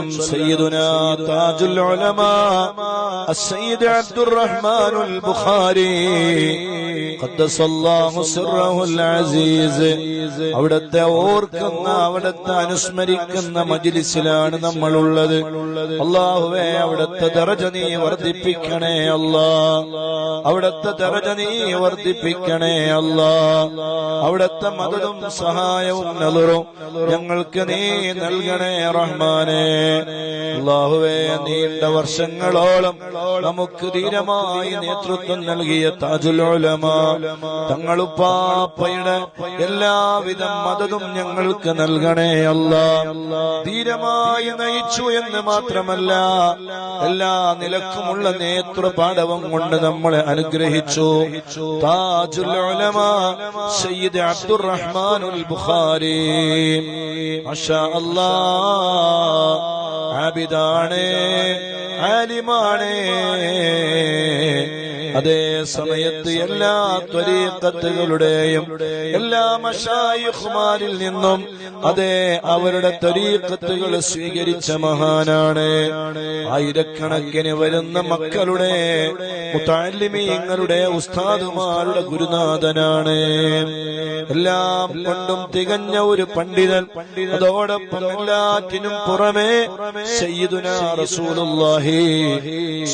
سيدنا تاج العلماء السيد عبد الرحمن البخاري. അസീസ്. അവിടത്തെ ഓർക്കുന്ന അവിടത്തെ അനുസ്മരിക്കുന്ന മജ്ലിസിലാണ് നമ്മൾ ഉള്ളത് അള്ളാഹുവേ അവിടത്തെ ദർജ നീ വർദ്ധിപ്പിക്കണേ അല്ലാ. അവിടത്തെ ദർജ നീ വർദ്ധിപ്പിക്കണേ അല്ലാ. അവിടത്തെ മതതും സഹായവും നലുറും ഞങ്ങൾക്ക് നീ നൽകണേ റഹ്മാനെ. അള്ളാഹുവേ നീണ്ട വർഷങ്ങളോളം നമുക്ക് ധീരമായി നേതൃത്വം നൽകിയ താജുലോലമ തങ്ങളുപ്പാപ്പയുടെ എല്ലാവിധ മതതും ഞങ്ങൾക്ക് നൽകണേ അല്ല. ധീരമായി നയിച്ചു എന്ന് മാത്രമല്ല എല്ലാ നിലക്കുമുള്ള നേതൃപാടവം കൊണ്ട് നമ്മളെ അനുഗ്രഹിച്ചു. താജുലോലമ സയ്യിദ് അബ്ദുറഹ്മാനുൽ ബുഖാരി. ആബിദാണ് ആലിമാണ്. അതേ സമയത്ത് എല്ലാ ത്വരീക്കത്തുകളുടെയും എല്ലാ മഷായിഖുമാരിൽ നിന്നും അതേ അവരുടെ ത്വരീക്കത്തുകൾ സ്വീകരിച്ച മഹാനാണ്. ആയിരക്കണക്കിന് വരുന്ന മക്കളുടെ മുത്താലിമീങ്ങളുടെ ഉസ്താദുമാരുടെ ഗുരുനാഥനാണ്. എല്ലാം കൊണ്ടും തികഞ്ഞ ഒരു പണ്ഡിതൻ. അതോടൊപ്പം എല്ലാറ്റിനും പുറമേ സയ്യിദുന റസൂലുള്ളാഹി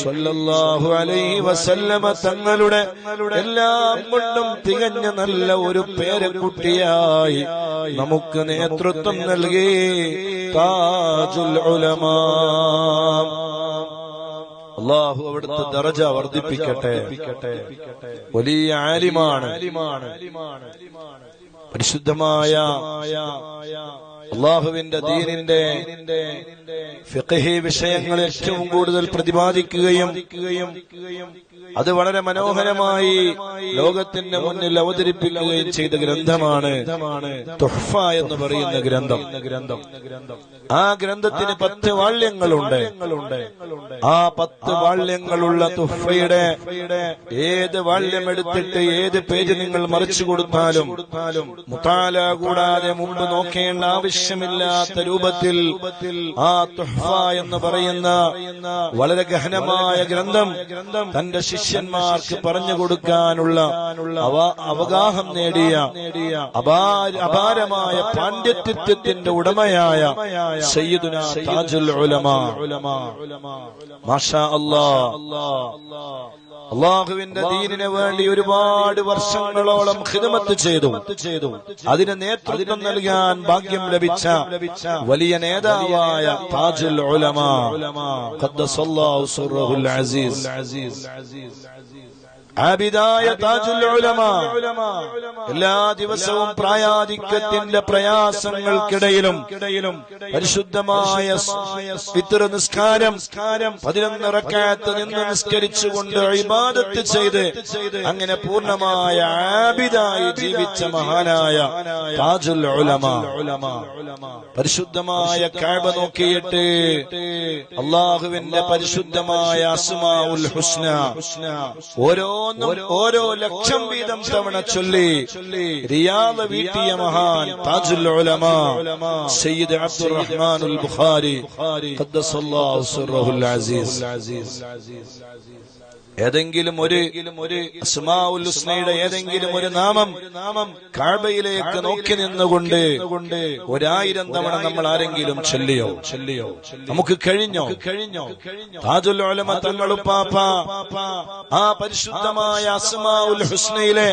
സ്വല്ലല്ലാഹു അലൈഹി വസല്ലമ തങ്ങളുടെ എല്ലാം കൊണ്ടും തികഞ്ഞ നല്ല ഒരു പേരക്കുട്ടിയായി നമുക്ക് നേതൃത്വം നൽകി. താജുൽ ഉലമാ. അള്ളാഹു അവിടുത്തെ ദറജ വർദ്ധിപ്പിക്കട്ടെ. വലിയ ആലിമാണ്. പരിശുദ്ധമായ അള്ളാഹുവിന്റെ ദീനിന്റെ ഫിഖഹി വിഷയങ്ങൾ ഏറ്റവും കൂടുതൽ പ്രതിപാദിക്കുകയും അത് വളരെ മനോഹരമായി ലോകത്തിന്റെ മുന്നിൽ അവതരിപ്പിക്കുകയും ചെയ്ത ഗ്രന്ഥമാണ് തുഹ്ഫ എന്ന് പറയുന്ന ഗ്രന്ഥം. ആ ഗ്രന്ഥത്തിന് പത്ത് വാള്യങ്ങളുണ്ട്. ആ പത്ത് വാള്യങ്ങളുള്ള തുഹ്ഫയുടെ ഏത് വാള്യം എടുത്തിട്ട് ഏത് പേജ് നിങ്ങൾ മറിച്ചു കൊടുത്താലും മുത്താല കൂടാതെ മുമ്പ് നോക്കേണ്ട ആവശ്യമില്ലാത്ത രൂപത്തിൽ ആ തുഹ്ഫ എന്ന് പറയുന്ന വളരെ ഗഹനമായ ഗ്രന്ഥം തന്റെ ശിഷ്യന്മാർക്ക് പറഞ്ഞു കൊടുക്കാനുള്ള അവ- അവഗാഹം നേടിയ അപാര- അപാരമായ പാണ്ഡിത്യത്തിന്റെ ഉടമയായ സയ്യിദുന താജുൽ ഉലമ. മാഷാ അല്ലാ. അള്ളാഹുവിന്റെ ദീനിന് വേണ്ടി ഒരുപാട് വർഷങ്ങളോളം ഹിതമത്ത് ചെയ്തു. ചെയ്തു. അതിന് നേതൃത്വം നൽകാൻ ഭാഗ്യം ലഭിച്ച വലിയ നേതാവായ താജുൽ ഉലമ. ഖദ്ദസല്ലാഹു അസീസ്. അസീസ്. ആബിദായ താജുൽ ഉലമ. എല്ലാ ദിവസവും പ്രായാധിക്യത്തിന്റെ പ്രയാസങ്ങൾക്കിടയിലും പരിശുദ്ധമായ പിതൃ നിസ്കാരം പതിനൊന്ന് റക്കാത്ത് നിന്ന് നിസ്കരിച്ചുകൊണ്ട് ഇബാദത്ത് ചെയ്ത് അങ്ങനെ പൂർണമായ ആബിദായി ജീവിച്ച മഹാനായ താജുൽ ഉലമ. പരിശുദ്ധമായ കാഴ്വ നോക്കിയിട്ട് അള്ളാഹുവിന്റെ പരിശുദ്ധമായ അസ്മാഉൽ ഹുസ്ന ഓരോന്നും ഓരോ ലക്ഷം വീതം തവണ ചൊല്ലി റിയാദ് വീട്ടിയ മഹാൻ താജുൽ ഉലമ സയ്യിദ് അബ്ദുറഹ്മാനുൽ ബുഖാരി ഖദ്ദസല്ലാഹു സിർറഹുൽ അസീസ് ഏതെങ്കിലും ഒരു അസ്മാഉൽ ഹുസ്നയുടെ ഏതെങ്കിലും ഒരു നാമം നാമം കാഴ്ബയിലേക്ക് നോക്കി നിന്നുകൊണ്ട് ഒരായിരം തവണ നമ്മൾ ആരെങ്കിലും ചൊല്ലിയോ? ചൊല്ലിയോ? നമുക്ക് കഴിഞ്ഞോ? കഴിഞ്ഞോ? താജുൽ ഉലമ തങ്ങളുപ്പാപ്പ ആ പരിശുദ്ധമായ അസ്മാഉൽ ഹുസ്നയിലെ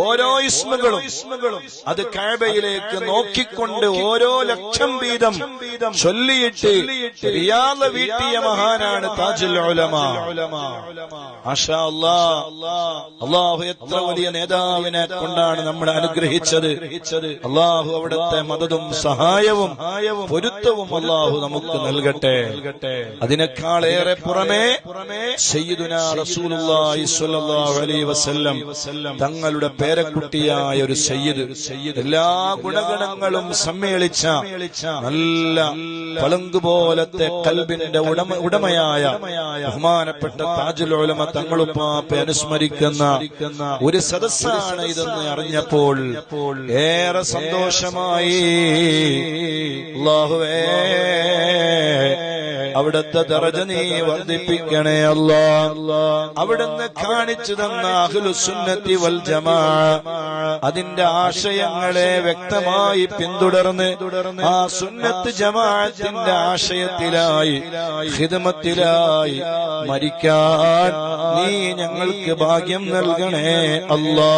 ഓരോ ഇസ്മുകളും അത് കാബയിലേക്ക് നോക്കിക്കൊണ്ട് ഓരോ ലക്ഷം വീതം ചൊല്ലിയിട്ട് റിയാദ വീട്ടിയ മഹാനാണ് താജുൽ ഉലമ. അള്ളാഹു എത്ര വലിയ നേതാവിനെ കൊണ്ടാണ് നമ്മളെ അനുഗ്രഹിച്ചത് അള്ളാഹു അവിടുത്തെ മതതും സഹായവും പൊരുത്തവും അള്ളാഹു നമുക്ക് നൽകട്ടെ അതിനേക്കാളേറെ പുറമേ സയ്യിദുനാ റസൂലുള്ളാഹി സ്വല്ലല്ലാഹു അലൈഹി വസല്ലം തങ്ങളുടെ പേരക്കുട്ടിയായ ഒരു സയ്യിദ് എല്ലാ ഗുണഗണങ്ങളും സമ്മേളിച്ച നല്ല പളുങ്ക് പോലത്തെ കൽബിന്റെ ഉടമ ഉടമയായ ബഹുമാനപ്പെട്ട താജുൽ താജുലമ തങ്ങളുപ്പാപ്പ അനുസ്മരിക്കുന്ന ഒരു സദസ്സാണ് ഇതെന്ന് അറിഞ്ഞപ്പോൾ ഏറെ സന്തോഷമായി. അല്ലാഹുവേ അവിടുത്തെ ദറജ നീ വർദ്ധിപ്പിക്കണേ അല്ല. അവിടുന്ന് കാണിച്ചു തന്ന അഖിലുസുന്നത്തി വൽ ജമാ. അതിന്റെ ആശയങ്ങളെ വ്യക്തമായി പിന്തുടർന്ന് ആ സുന്നത്ത് ജമാഅത്തിന്റെ ആശയത്തിലായി ഹിതമത്തിലായി മരിക്കാൻ നീ ഞങ്ങൾക്ക് ഭാഗ്യം നൽകണേ അല്ലാ.